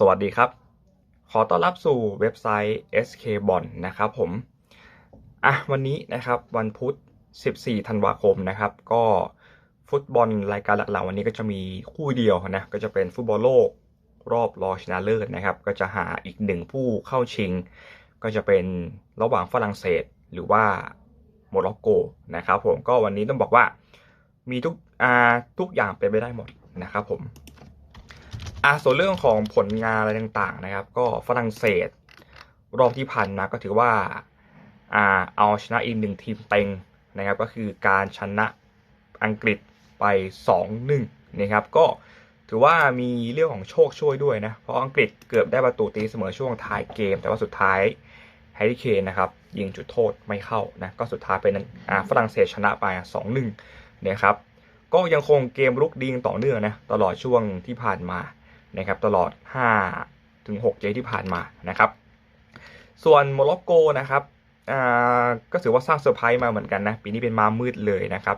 สวัสดีครับ ขอต้อนรับสู่เว็บไซต์ SK b o n นะครับผม อะ วันนี้นะครับวันพุธ 14 ธันวาคมนะครับ ก็ฟุตบอลรายการหลักๆวันนี้ก็จะมีคู่เดียวนะ ก็จะเป็นฟุตบอลโลกรอบรองชนะเลิศนะครับ ก็จะหาอีกหนึ่งผู้เข้าชิง ก็จะเป็นระหว่างฝรั่งเศสหรือว่าโมร็อกโกนะครับผม ก็วันนี้ต้องบอกว่ามีทุกอ่าทุกอย่างเป็นไปได้หมดนะครับผม อะส่วนเรื่องของผลงานอะไรต่างๆนะครับ ก็ฝรั่งเศสรอบที่ผ่านมาก็ถือว่าอ่าเอาชนะอีกหนึ่งทีมเต็งนะครับ ก็คือการชนะอังกฤษไป 2-1นะครับก็ถือว่ามีเรื่องของโชคช่วยด้วยนะ เพราะอังกฤษเกือบได้ประตูตีเสมอช่วงท้ายเกม แต่ว่าสุดท้ายแฮร์รี่เคนนะครับยิงจุดโทษไม่เข้านะก็สุดท้ายเป็นอ่าฝรั่งเศสชนะไป 2-1นะครับก็ยังคงเกมรุกดีอย่างต่อเนื่องนะตลอดช่วงที่ผ่านมา นะครับตลอด5ถึง6เกมที่ผ่านมานะครับ ส่วนโมร็อกโกนะครับก็ถือว่าสร้างเซอร์ไพรส์มาเหมือนกันนะ ปีนี้เป็นมามืดเลยนะครับ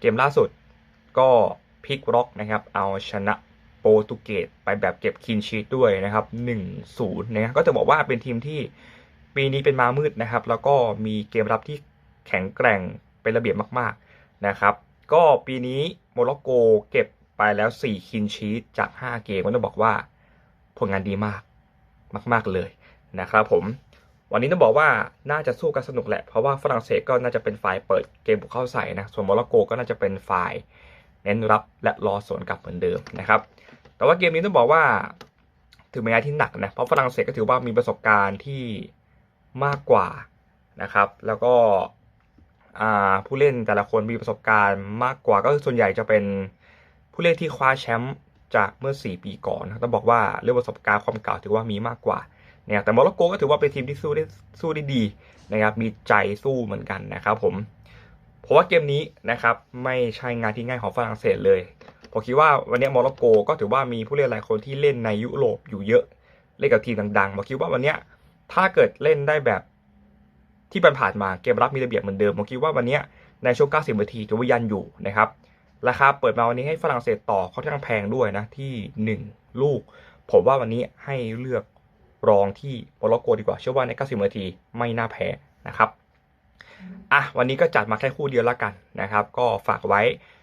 เกมล่าสุดก็พลิกร็อกนะครับ เอาชนะโปรตุเกสไปแบบเก็บคินชีตด้วยนะครับ1-0นะครับก็จะบอกว่าเป็นทีมที่ปีนี้เป็นมามืดนะครับ แล้วก็มีเกมรับที่แข็งแกร่งเป็นระเบียบมาก ๆนะครับ ก็ปีนี้โมร็อกโกเก็บ ไปแล้ว4คินชีตจาก 5 เกมก็ต้องบอกว่าผลงานดีมากมาก ๆเลยนะครับผมวันนี้ต้องบอกว่าน่าจะสู้กันสนุกแหละ เพราะว่าฝรั่งเศสก็น่าจะเป็นฝ่ายเปิดเกมบุกเข้าใส่นะ ส่วนโมร็อกโกก็น่าจะเป็นฝ่ายเน้นรับและรอสวนกลับเหมือนเดิมนะครับ แต่ว่าเกมนี้ต้องบอกว่าถือเป็นงานที่หนักนะ เพราะฝรั่งเศสก็ถือว่ามีประสบการณ์ที่มากกว่านะครับ แล้วก็ผู้เล่นแต่ละคนมีประสบการณ์มากกว่าก็ส่วนใหญ่จะเป็น ผู้เล่นที่คว้าแชมป์จากเมื่อ 4 ปีก่อนนะต้องบอกว่าเรื่องประสบการณ์ความเก่าถือว่ามีมากกว่าเนี่ยแต่โมร็อกโกก็ถือว่าเป็นทีมที่สู้ได้สู้ได้ดีนะครับมีใจสู้เหมือนกันนะครับผมเพราะว่าเกมนี้นะครับไม่ใช่งานที่ง่ายของฝรั่งเศสเลยผมคิดว่าวันนี้โมร็อกโกก็ถือว่ามีผู้เล่นหลายคนที่เล่นในยุโรปอยู่เยอะเล่นกับทีมดังๆผมคิดว่าวันนี้ถ้าเกิดเล่นได้แบบที่ผ่านมาเกมรับมีระเบียบเหมือนเดิมผมคิดว่าวันนี้ในช่วง90นาทีถือว่ายันอยู่นะครับ ราคาเปิดมาวันนี้ให้ฝรั่งเศสต่อค่อนข้งแพงด้วยนะที่ 1 ลูก ผมว่าวันนี้ให้เลือกรองที่โมร็อกโกดีกว่า เชื่อว่าใน 90 นาทีไม่น่าแพ้นะครับอะวันนี้ก็จัดมาแค่คู่เดียวแล้วกันนะครับ ก็ฝากไว้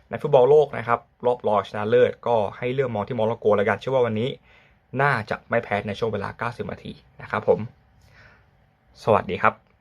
ในฟุตบอลโลกนะครับ รอบรองชนะเลิศก็ให้เลือกมองที่โมร็อกโกแล้วกัน เชื่อว่าวันนี้น่าจะไม่แพ้ในช่วงเวลา 90 นาทีนะครับผม สวัสดีครับ